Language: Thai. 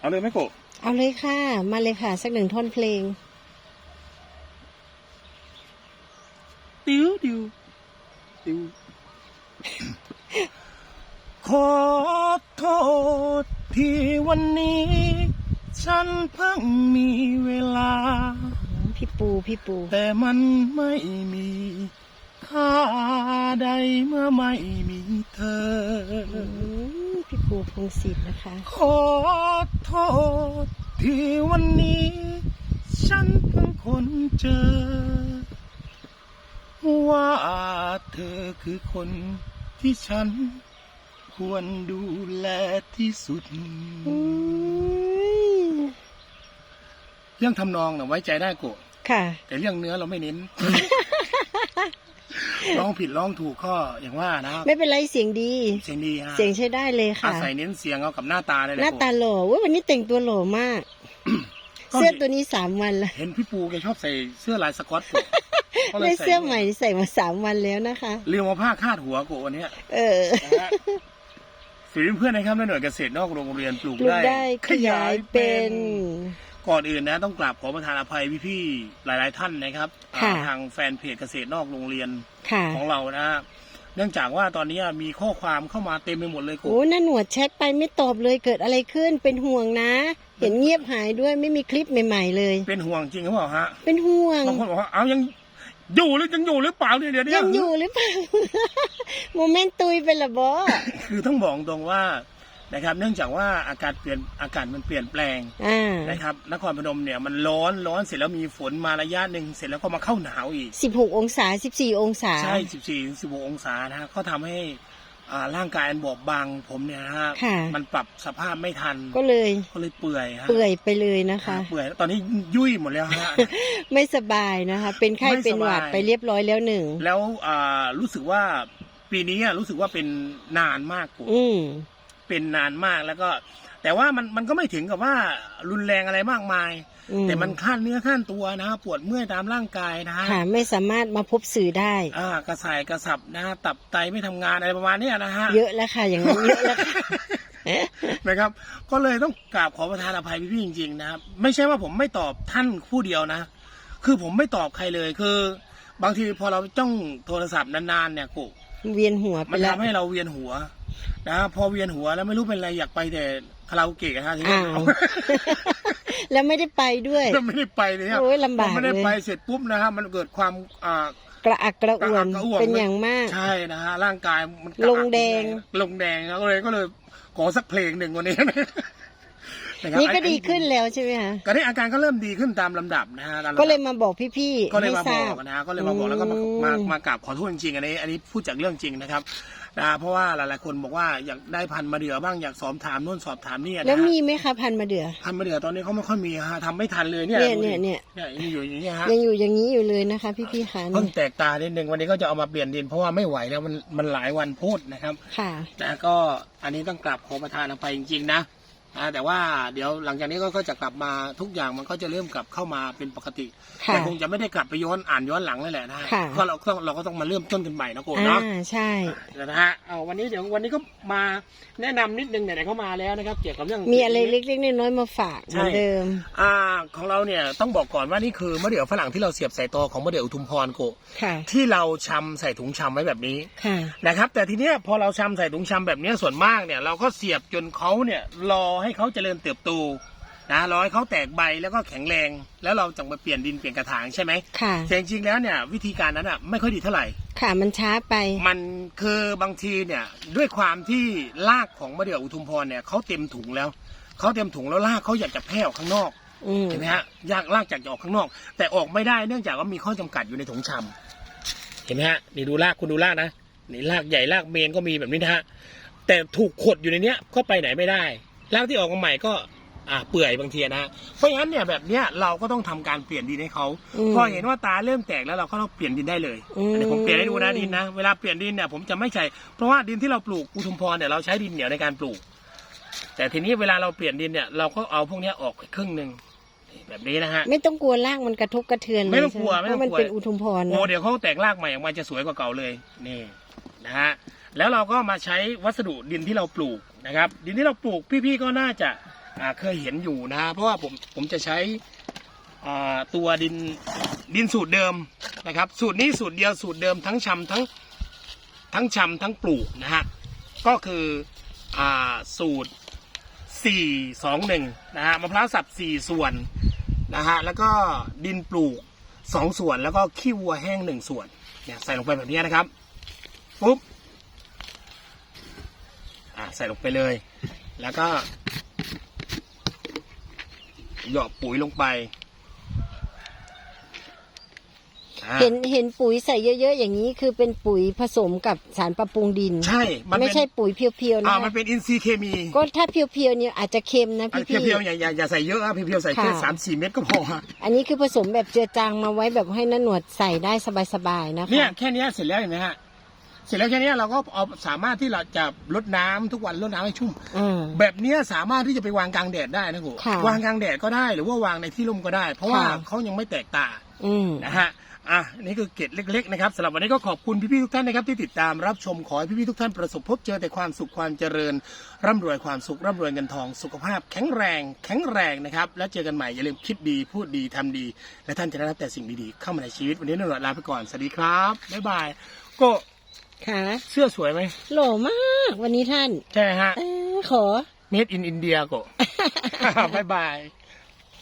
เอาเลยไหมโกะเอาเลยค่ะ มาเลยค่ะ สักหนึ่งท่อนเพลง ติ้วติ้วติ้วขอโทษที่วันนี้ ฉันเพิ่งมีเวลา พี่ปูพี่ปู แต่มันไม่มีค่าใดเมื่อไม่มีเธออืมพี่ ปูพงศิษฐ์นะคะ ขอโทษที่วันนี้ ฉันเพิ่งคนเจอ ว่าเธอคือคนที่ฉัน ควรดูแลที่สุดอืมเรื่องทำนองน่ะไว้ใจได้โกะค่ะ แต่เรื่องเนื้อเราไม่เน้น ร้องผิดร้องถูกก็อย่างว่านะไม่เป็นไรเสียงดี เสียงดีฮะเสียงใช้ได้เลยอาค่ะศัยเน้นเสียงเอากับหน้าตาเลยหน้าโกะตาหล่อเว้ยวันนี้แต่งตัวหล่อมากก็เสื้อตัวนี้สามวันละเห็นพี่ปูแกชอบใส่เสื้อลายสก๊อตโกะก็ลยไม่ใส่เสื้อใหม่ใส่มาสามวันแล้วนะคะเรียกว่าผ้าคาดหัวโกะวันเนี้ยเออนะฮะฝีมือเพื่อนนะครับในหน่วยเกษตรนอกโรงเรียนปลูกปลูกได้ได้ ขยายเป็น ก่อนอื่นนะต้องกราบขอประทานอภัยพี่ๆหลาย ๆ ท่านนะครับอ่าค่ะทางแฟนเพจเกษตรนอกโรงเรียนค่ะของเรานะฮะเนื่องจากว่าตอนนี้มีข้อความเข้ามาเต็มไปหมดเลยโกโอ้น่าหนวดแชทไปไม่ตอบเลยเกิดอะไรขึ้นเป็นห่วงนะ เห็นเงียบหายด้วยไม่มีคลิปใหม่ ๆ เลย เป็นห่วงจริงหรือเปล่าฮะเป็นห่วงบางคนบอกว่าเอายังอยู่หรือยังอยู่หรือเปล่าเนี่ยเดี๋ยวเนี้ยังอยู่หรือเปล่าโมเมนต์ตุยเป็นละบอคือต้องบอกตรงว่า นะครับ เนื่องจากว่าอากาศเปลี่ยนอากาศมันเปลี่ยนแปลงอ่านะครับนครพนมเนี่ยมันร้อนร้อนเสร็จแล้วมีฝนมาระยะหนึ่งเสร็จแล้วก็มาเข้าหนาวอีก สิบหกองศาสิบสี่องศา ใช่14ถึง16องศานะฮะก็ทำให้อ่าร่างกายอันบอบบางผมเนี่ยนะฮะค่ะ มันปรับสภาพไม่ทันก็เลยก็เลยเปื่อยฮะเปื่อยไปเลยนะคะ เปื่อยตอนนี้ยุ่ยหมดแล้วฮะ ไม่สบายนะคะ เป็นไข้ไม่สบาย เป็นหวัดไปเรียบร้อยแล้วหนึ่งแล้วอ่ารู้สึกว่าปีนี้อะรู้สึกว่าเป็นนานมากกูอืม เป็นนานมากแล้วก็ แต่ว่ามันมันก็ไม่ถึงกับว่ารุนแรงอะไรมากมาย อืมแต่มันขั้นเนื้อขั้นตัวนะฮะปวดเมื่อยตามร่างกายนะฮะ ค่ะไม่สามารถมาพบสื่อได้ อ่ากระสายกระสับนะฮะตับไตไม่ทำงานอะไรประมาณเนี้ยนะฮะ เย อะแล้วค่ะ อย่างนั้นเยอะแล้วค่ะนะครับ ก็เลยต้องกราบขอประทานอภัยพี่ๆจริงๆนะครับ ไม่ใช่ว่าผมไม่ตอบท่านผู้เดียวนะ คือผมไม่ตอบใครเลยคือ บางทีพอเราจ้องโทรศัพท์นานๆเนี่ยกูเวียนหัวไปมันแล้ว ทำให้เราเวียนหัว นะพอเวียนหัวแล้วไม่รู้เป็นอะไรอยากไปแต่คาราโอเกะนะฮะทีนี้อ้าว แล้วไม่ได้ไปด้วย เราไม่ได้ไปเลยครับโอ้ยลำบากพอไม่ได้เลย ไปเสร็จปุ๊บนะฮะมันเกิดความอ่า กระอักกระอ่วนกระอักกระอ่วน เป็นอย่างมาก ใช่นะฮะร่างกายมันกระอักลงแดง ลงแดงก็เลยก็เลยขอสักเพลงหนึ่งวันนี้นะครับนี่ก็ไอ้ดีขึ้นแล้วใช่ไหมคะก็ได้อาการก็เริ่มดีขึ้นตามลำดับนะฮะตามำดับ ก็เลยมาบอกพี่ๆก็เลยให้มาทบราอบ กนะฮะก็เลยมาบอกแล้วก็มาอืม มามากราบขอโทษจริงๆอันนี้ อันนี้พูดจากเรื่องจริงนะครับ นะเพราะว่าหลายๆคนบอกว่าอยากได้พันธุ์มาเดือบ้างอยากสอบถามนู่นสอบถามนี่นะแล้วฮะมีไหมคะพันธุ์มะเดื่อพันธุ์มาเดือตอนนี้เขาไม่ค่อยมีฮะทำไม่ทันเลยเนี่ยเนี่ยดูดิเนี่ยเนี่ยยังอยู่อย่างเงี้ยฮะยังอยู่อย่างนี้อยู่เลยนะคะพี่ๆคะเพิ่งแตกตานิดนึงวันนี้ก็จะเอามาเปลี่ยนดิน เพราะว่าไม่ไหวแล้วมันมันหลายวันโพูดนะครับค่ะ แต่ก็อันนี้ต้องกลับขอประทานอภัยจริงๆนะ อ่าแต่ว่าเดี๋ยวหลังจากนี้ก็ก็จะกลับมาทุกอย่างมันก็จะเริ่มกลับเข้ามาเป็นปกติค่ะแต่คงจะไม่ได้กลับไปย้อนอ่านย้อนหลังเลยแหละนะฮะค่ะก็เราต้องเราก็ต้องมาเริ่มต้นกันใหม่นะโกอ่าเนาะใช่เดี๋ยวนะฮะเอาวันนี้เดี๋ยววันนี้ก็มาแนะนำนิดนึงไหนๆเขามาแล้วนะครับ เกี่ยวกับเรื่องมีอะไรเล็กๆน้อยๆมาฝากเหมือนเดิม อ่าของเราเนี่ยต้องบอกก่อนว่านี่คือมะเดื่อฝรั่งที่เราเสียบใส่ตอของมะเดื่ออุทุมพรโกค่ะที่เราชำใส่ถุงชำไว้แบบนี้ค่ะนะครับ แต่ทีเนี้ยพอเราชำใส่ถุงชำแบบเนี้ยส่วนมากเนี่ย เราก็เสียบจนเขาเนี่ยรอให้เขาเจริญเติบโตนะรอให้เขาแตกใบแล้วก็แข็งแรง แล้วเราจะมาเปลี่ยนดินเปลี่ยนกระถางใช่ไหมค่ะ แต่จริงๆแล้วเนี่ยวิธีการนั้นอะไม่ค่อยดีเท่าไหร่ ค่ะ มันช้าไป มันคือบางทีเนี่ยด้วยความที่รากของมะเดื่ออุทุมพรเนี่ยเขาเต็มถุงแล้วเขาเต็มถุงแล้วรากเขาอยากจะแพร่ออกข้างนอกอืมเห็นไหมฮะยากรากจากจะออกข้างนอก แต่ออกไม่ได้เนื่องจากว่ามีข้อจำกัดอยู่ในถุงชำเห็นไหมฮะนี่ดูรากคุณดูรากนะนี่รากใหญ่รากเมนก็มีแบบนี้นะฮะแต่ถูกขดอยู่ในเนี้ยก็ไปไหนไม่ได้ รากที่ออกมาใหม่ก็อ่าเปื่อยบางทีนะเพราะฉะนั้นเนี่ยแบบเนี้ยเราก็ต้องทำการเปลี่ยนดินให้เขามพอเห็นว่าตาเริ่มแตกแล้วเราก็ต้องเปลี่ยนดินได้เลยอืมอันนี้ผมเปลี่ยนให้ดูนะดินนะเวลาเปลี่ยนดินเนี่ยผมจะไม่ใช่เพราะว่าดินที่เราปลูกอุทุมพรเนี่ยเราใช้ดินเหนียวในการปลูก แต่ทีนี้เวลาเราเปลี่ยนดินเนี่ยเราก็เอาพวกเนี้ยออกครึ่งหนึ่งนี่แบบนี้นะฮะ ไม่ต้องกลัวรากมันกระทบกระเทือนเลยไม่ต้องกลัวใช่หไม่ต้องเพราะมันกลัวเป็นอุทุมพรโอ้นะเดี๋ยวเขาแตกรากใหม่ออกมาจะสวยกว่าเก่าเลยนี่นะฮะแล้วเราก็มาใช้วัสดุดินที่เราปลูก นะครับ ดินที่เราปลูกพี่ๆก็น่าจะาเคยเห็นอยู่นะเพราะว่าผมผมจะใช้ตัวดินดินสูตรเดิมนะครับ สูตรนี้สูตรเดียวสูตรเดิมทั้งชำทั้งทั้งชำทั้งปลูกนะฮะก็คืออสูตรสี่สองหนึ่งนะฮะมะพร้าวสับสี่ส่วนนะฮะแล้วก็ดินปลูกสองส่วนแล้วก็ขี้วัวแห้งหนึ่งส่วนเนี่ยใส่ลงไปแบบนี้นะครับปุ๊บ อ่าใส่ลงไปเลย แล้วก็หยอดปุ๋ยลงไปอ่าเห็นเห็นปุ๋ยใส่เยอะๆอย่างนี้คือเป็นปุ๋ยผสมกับสารปรับปรุงดิน ใช่มันไม่เป็นใช่ปุ๋ยเพียวๆอ่านะมันเป็นอินทรีย์เคมีก็ถ้าเพียวๆเนี่ยอาจจะเค็มนะอะพี่ เพียวๆอย่าอย่าอย่าใส่เยอะอะเพียวๆใส่แค่ค่ะ สามสี่เม็ดก็พอฮะๆอันนี้คือผสมแบบเจือจางมาไว้แบบให้น้าหนวดใส่ได้สบายๆนะคะเนี่ยแค่เนี้ยเสร็จแล้วเห็นไหมฮะ เสร็จแล้วแค่เนี้ยเราก็เอาสามารถที่เราจะลดน้ำทุกวันลดน้ำให้ชุ่มอ่าแบบเนี้ยสามารถที่จะไปวางกลางแดดได้นะครูค่ะวางกลางแดดก็ได้หรือว่าวางในที่ร่มก็ได้ เพราะว่าค่ะเขายังไม่แตกตาอืมนะฮะอะอันนี่คือเกร็ดเล็กๆนะครับสำหรับวันนี้ก็ขอบคุณพี่ๆทุกท่านนะครับที่ติดตามรับชมขอให้พี่ๆทุกท่านประสบพบเจอแต่ความสุขความเจริญ ร่ำรวยความสุขร่ำรวยเงินทอง สุขภาพแข็งแรง แข็งแรงนะครับ แล้วเจอกันใหม่อย่าลืมคิดดีพูดดีทำดี และท่านจะได้รับแต่สิ่งดีๆเข้ามาในชีวิตวันนี้นนท์ลาไปก่อนสวัสดีครับบ๊ายบายก็ ค่ะเสื้อสวยไหมหล่อมากวันนี้ท่าน ใช่ฮะ เออขอ Made in India ก็บ๊ายบาย